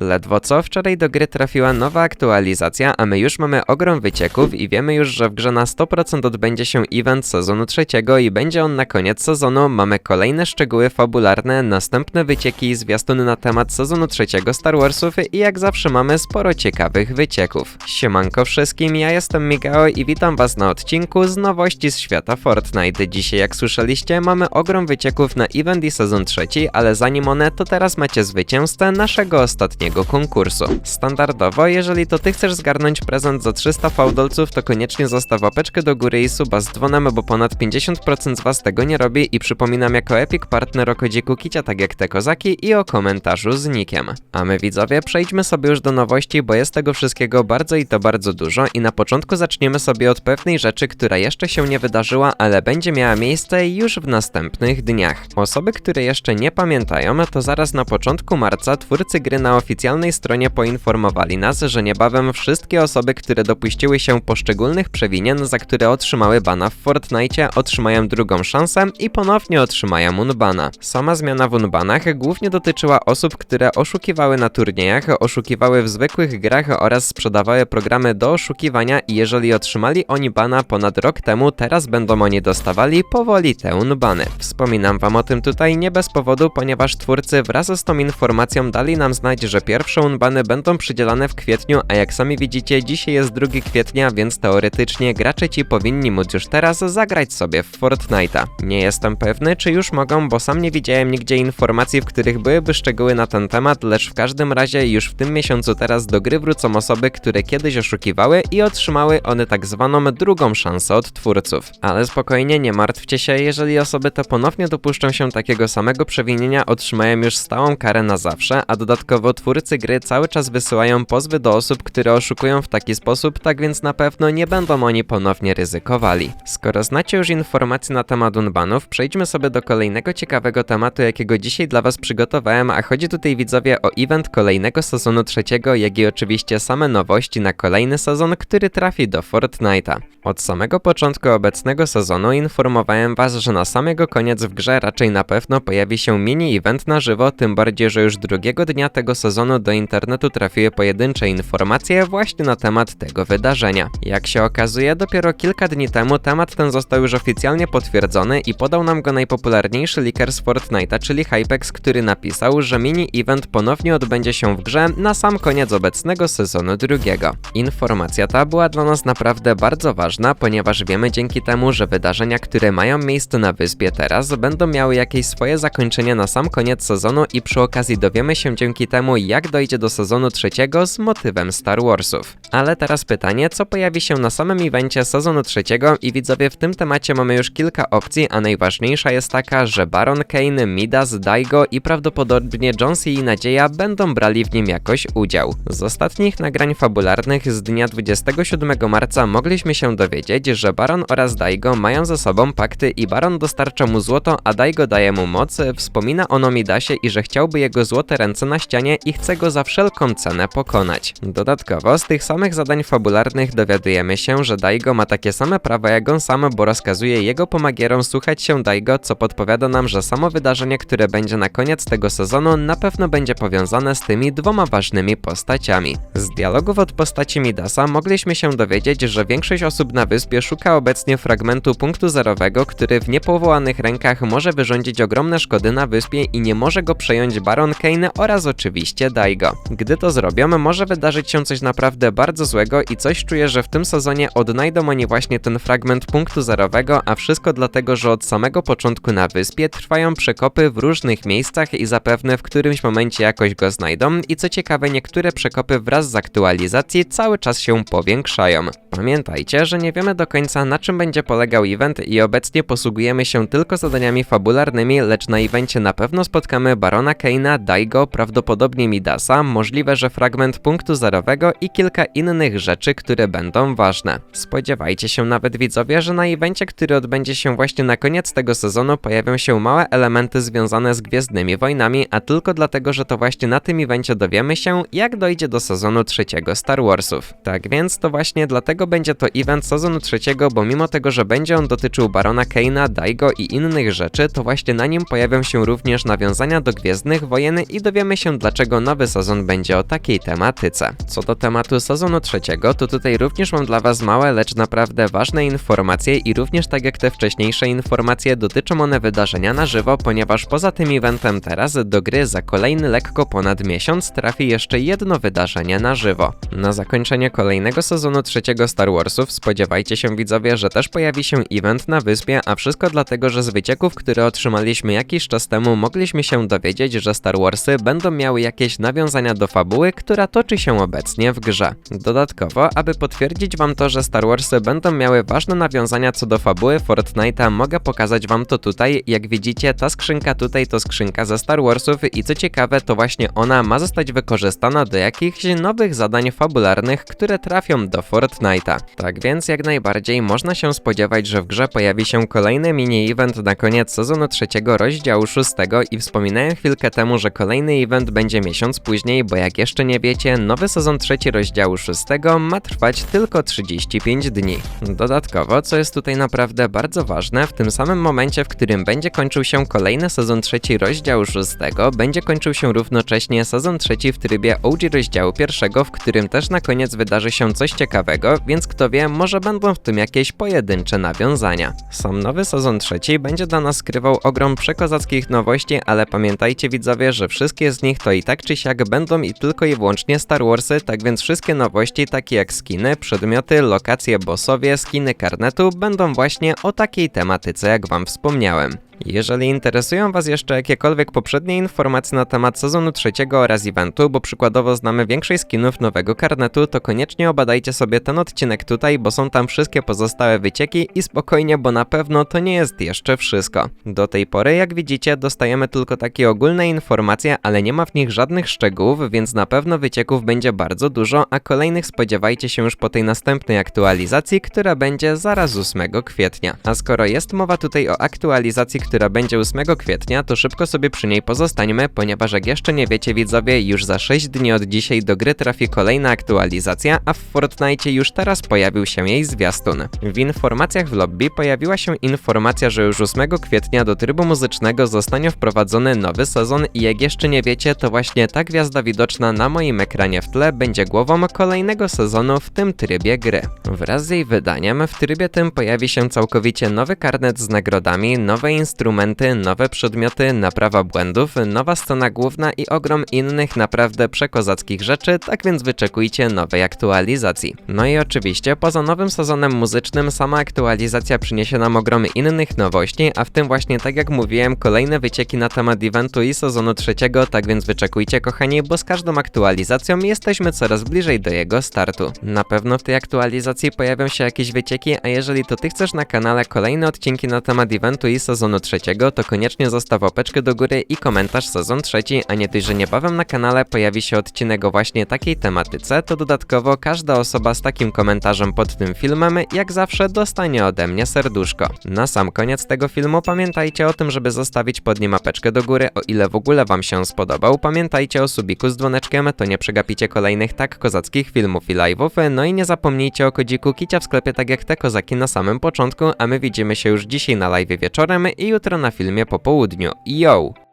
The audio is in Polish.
Ledwo co, wczoraj do gry trafiła nowa aktualizacja, a my już mamy ogrom wycieków i wiemy już, że w grze na 100% odbędzie się event sezonu trzeciego i będzie on na koniec sezonu. Mamy kolejne szczegóły fabularne, następne wycieki zwiastuny na temat sezonu trzeciego Star Warsów i jak zawsze mamy sporo ciekawych wycieków. Siemanko wszystkim, ja jestem Migao i witam was na odcinku z nowości z świata Fortnite. Dzisiaj jak słyszeliście mamy ogrom wycieków na event i sezon trzeci, ale zanim one to teraz macie zwycięzcę naszego ostatniego konkursu. Standardowo, jeżeli to ty chcesz zgarnąć prezent za 300 fałdolców, to koniecznie zostaw łapeczkę do góry i suba z dzwonem, bo ponad 50% z was tego nie robi i przypominam jako Epic Partner o kodziku Kicia, tak jak te kozaki i o komentarzu z nikiem. A my widzowie przejdźmy sobie już do nowości, bo jest tego wszystkiego bardzo i to bardzo dużo i na początku zaczniemy sobie od pewnej rzeczy, która jeszcze się nie wydarzyła, ale będzie miała miejsce już w następnych dniach. Osoby, które jeszcze nie pamiętają, to zaraz na początku marca twórcy gry na oficjalnej stronie poinformowali nas, że niebawem wszystkie osoby, które dopuściły się poszczególnych przewinień, za które otrzymały bana w Fortnite, otrzymają drugą szansę i ponownie otrzymają unbana. Sama zmiana w unbanach głównie dotyczyła osób, które oszukiwały na turniejach, oszukiwały w zwykłych grach oraz sprzedawały programy do oszukiwania i jeżeli otrzymali oni bana ponad rok temu, teraz będą oni dostawali powoli te unbany. Wspominam wam o tym tutaj nie bez powodu, ponieważ twórcy wraz z tą informacją dali nam znać, że pierwsze unbany będą przydzielane w kwietniu, a jak sami widzicie, dzisiaj jest 2 kwietnia, więc teoretycznie gracze ci powinni móc już teraz zagrać sobie w Fortnite'a. Nie jestem pewny, czy już mogą, bo sam nie widziałem nigdzie informacji, w których byłyby szczegóły na ten temat, lecz w każdym razie już w tym miesiącu teraz do gry wrócą osoby, które kiedyś oszukiwały i otrzymały one tak zwaną drugą szansę od twórców. Ale spokojnie, nie martwcie się, jeżeli osoby te ponownie dopuszczą się takiego samego przewinienia, otrzymają już stałą karę na zawsze, a dodatkowo twórcy gry cały czas wysyłają pozwy do osób, które oszukują w taki sposób, tak więc na pewno nie będą oni ponownie ryzykowali. Skoro znacie już informacje na temat unbanów, przejdźmy sobie do kolejnego ciekawego tematu, jakiego dzisiaj dla was przygotowałem, a chodzi tutaj widzowie o event kolejnego sezonu trzeciego, jak i oczywiście same nowości na kolejny sezon, który trafi do Fortnite'a. Od samego początku obecnego sezonu informowałem was, że na samego koniec w grze raczej na pewno pojawi się mini-event na żywo, tym bardziej, że już drugiego dnia tego sezonu do internetu trafiły pojedyncze informacje właśnie na temat tego wydarzenia. Jak się okazuje, dopiero kilka dni temu temat ten został już oficjalnie potwierdzony i podał nam go najpopularniejszy leaker z Fortnite'a, czyli Hypex, który napisał, że mini-event ponownie odbędzie się w grze na sam koniec obecnego sezonu drugiego. Informacja ta była dla nas naprawdę bardzo ważna, ponieważ wiemy dzięki temu, że wydarzenia, które mają miejsce na wyspie teraz, będą miały jakieś swoje zakończenie na sam koniec sezonu i przy okazji dowiemy się dzięki temu, jak dojdzie do sezonu trzeciego z motywem Star Warsów. Ale teraz pytanie, co pojawi się na samym evencie sezonu trzeciego i widzowie w tym temacie mamy już kilka opcji, a najważniejsza jest taka, że Baron Kane, Midas, Daigo i prawdopodobnie Jonesy i Nadzieja będą brali w nim jakoś udział. Z ostatnich nagrań fabularnych z dnia 27 marca mogliśmy się dowiedzieć, że Baron oraz Daigo mają ze sobą pakty i Baron dostarcza mu złoto, a Daigo daje mu moc, wspomina o Nomidasie i że chciałby jego złote ręce na ścianie i chce go za wszelką cenę pokonać. Dodatkowo z tych samych zadań fabularnych dowiadujemy się, że Daigo ma takie same prawa jak on sam, bo rozkazuje jego pomagierom słuchać się Daigo, co podpowiada nam, że samo wydarzenie, które będzie na koniec tego sezonu na pewno będzie powiązane z tymi dwoma ważnymi postaciami. Z dialogów od postaci Midasa mogliśmy się dowiedzieć, że większość osób na wyspie szuka obecnie fragmentu punktu zerowego, który w niepowołanych rękach może wyrządzić ogromne szkody na wyspie i nie może go przejąć Baron Kane oraz oczywiście Daigo. Gdy to zrobią, może wydarzyć się coś naprawdę bardzo złego i coś czuję, że w tym sezonie odnajdą oni właśnie ten fragment punktu zerowego, a wszystko dlatego, że od samego początku na wyspie trwają przekopy w różnych miejscach i zapewne w którymś momencie jakoś go znajdą i co ciekawe niektóre przekopy wraz z aktualizacji cały czas się powiększają. Pamiętajcie, że nie wiemy do końca na czym będzie polegał event i obecnie posługujemy się tylko zadaniami fabularnymi, lecz na evencie na pewno spotkamy Barona Keina, Daigo, prawdopodobnie Midasa, możliwe, że fragment punktu zerowego i kilka innych rzeczy, które będą ważne. Spodziewajcie się nawet widzowie, że na evencie, który odbędzie się właśnie na koniec tego sezonu pojawią się małe elementy związane z Gwiezdnymi Wojnami, a tylko dlatego, że to właśnie na tym evencie dowiemy się, jak dojdzie do sezonu trzeciego Star Warsów. Tak więc to właśnie dlatego będzie to event sezonu trzeciego, bo mimo tego, że będzie on dotyczył Barona Keina, Daigo i innych rzeczy, to właśnie na nim pojawią się również nawiązania do Gwiezdnych Wojen i dowiemy się dlaczego nowy sezon będzie o takiej tematyce. Co do tematu sezonu trzeciego, to tutaj również mam dla Was małe, lecz naprawdę ważne informacje i również tak jak te wcześniejsze informacje dotyczą one wydarzenia na żywo, ponieważ poza tym eventem teraz do gry za kolejny lekko ponad miesiąc trafi jeszcze jedno wydarzenie na żywo. Na zakończenie kolejnego sezonu trzeciego Star Warsów spodziewajcie się widzowie, że też pojawi się event na wyspie, a wszystko dlatego, że z wycieków, które otrzymaliśmy jakiś czas temu, mogliśmy się dowiedzieć, że Star Warsy będą miały jakieś nawiązania do fabuły, która toczy się obecnie w grze. Dodatkowo, aby potwierdzić wam to, że Star Warsy będą miały ważne nawiązania co do fabuły Fortnite'a, mogę pokazać wam to tutaj. Jak widzicie, ta skrzynka tutaj to skrzynka ze Star Warsów i co ciekawe, to właśnie ona ma zostać wykorzystana do jakichś nowych zadań fabularnych, które trafią do Fortnite'a. Tak więc jak najbardziej można się spodziewać, że w grze pojawi się kolejny mini-event na koniec sezonu trzeciego rozdziału szóstego i wspominałem chwilkę temu, że kolejny event będzie miesiąc później, bo jak jeszcze nie wiecie, nowy sezon trzeci rozdziału szóstego ma trwać tylko 35 dni. Dodatkowo, co jest tutaj naprawdę bardzo ważne, w tym samym momencie, w którym będzie kończył się kolejny sezon trzeci rozdziału szóstego, będzie kończył się równocześnie sezon trzeci w trybie OG rozdziału pierwszego, w którym też na koniec wydarzy się coś ciekawego, więc kto wie, może będą w tym jakieś pojedyncze nawiązania. Sam nowy sezon trzeci będzie dla nas skrywał ogrom przekozackich nowości, ale pamiętajcie widzowie, że wszystkie z nich to i tak czy siak będą i tylko i wyłącznie Star Warsy, tak więc wszystkie nowości takie jak skiny, przedmioty, lokacje, bossowie, skiny karnetu będą właśnie o takiej tematyce jak wam wspomniałem. Jeżeli interesują Was jeszcze jakiekolwiek poprzednie informacje na temat sezonu trzeciego oraz eventu, bo przykładowo znamy większość skinów nowego karnetu, to koniecznie obadajcie sobie ten odcinek tutaj, bo są tam wszystkie pozostałe wycieki i spokojnie, bo na pewno to nie jest jeszcze wszystko. Do tej pory, jak widzicie, dostajemy tylko takie ogólne informacje, ale nie ma w nich żadnych szczegółów, więc na pewno wycieków będzie bardzo dużo, a kolejnych spodziewajcie się już po tej następnej aktualizacji, która będzie zaraz 8 kwietnia. A skoro jest mowa tutaj o aktualizacji, która będzie 8 kwietnia, to szybko sobie przy niej pozostańmy, ponieważ jak jeszcze nie wiecie widzowie, już za 6 dni od dzisiaj do gry trafi kolejna aktualizacja, a w Fortnite już teraz pojawił się jej zwiastun. W informacjach w lobby pojawiła się informacja, że już 8 kwietnia do trybu muzycznego zostanie wprowadzony nowy sezon i jak jeszcze nie wiecie, to właśnie ta gwiazda widoczna na moim ekranie w tle będzie głową kolejnego sezonu w tym trybie gry. Wraz z jej wydaniem w trybie tym pojawi się całkowicie nowy karnet z nagrodami, nowe instrumenty, nowe przedmioty, naprawa błędów, nowa scena główna i ogrom innych naprawdę przekozackich rzeczy, tak więc wyczekujcie nowej aktualizacji. No i oczywiście poza nowym sezonem muzycznym sama aktualizacja przyniesie nam ogromy innych nowości, a w tym właśnie tak jak mówiłem kolejne wycieki na temat eventu i sezonu trzeciego, tak więc wyczekujcie kochani, bo z każdą aktualizacją jesteśmy coraz bliżej do jego startu. Na pewno w tej aktualizacji pojawią się jakieś wycieki, a jeżeli to ty chcesz na kanale kolejne odcinki na temat eventu i sezonu trzeciego, to koniecznie zostaw łapeczkę do góry i komentarz sezon trzeci, a nie dość, że niebawem na kanale pojawi się odcinek o właśnie takiej tematyce, to dodatkowo każda osoba z takim komentarzem pod tym filmem, jak zawsze dostanie ode mnie serduszko. Na sam koniec tego filmu pamiętajcie o tym, żeby zostawić pod nim łapeczkę do góry, o ile w ogóle wam się spodobał. Pamiętajcie o subiku z dzwoneczkiem, to nie przegapicie kolejnych tak kozackich filmów i live'ów, no i nie zapomnijcie o kodziku kicia w sklepie tak jak te kozaki na samym początku, a my widzimy się już dzisiaj na live wieczorem i jutro na filmie po południu. Yo!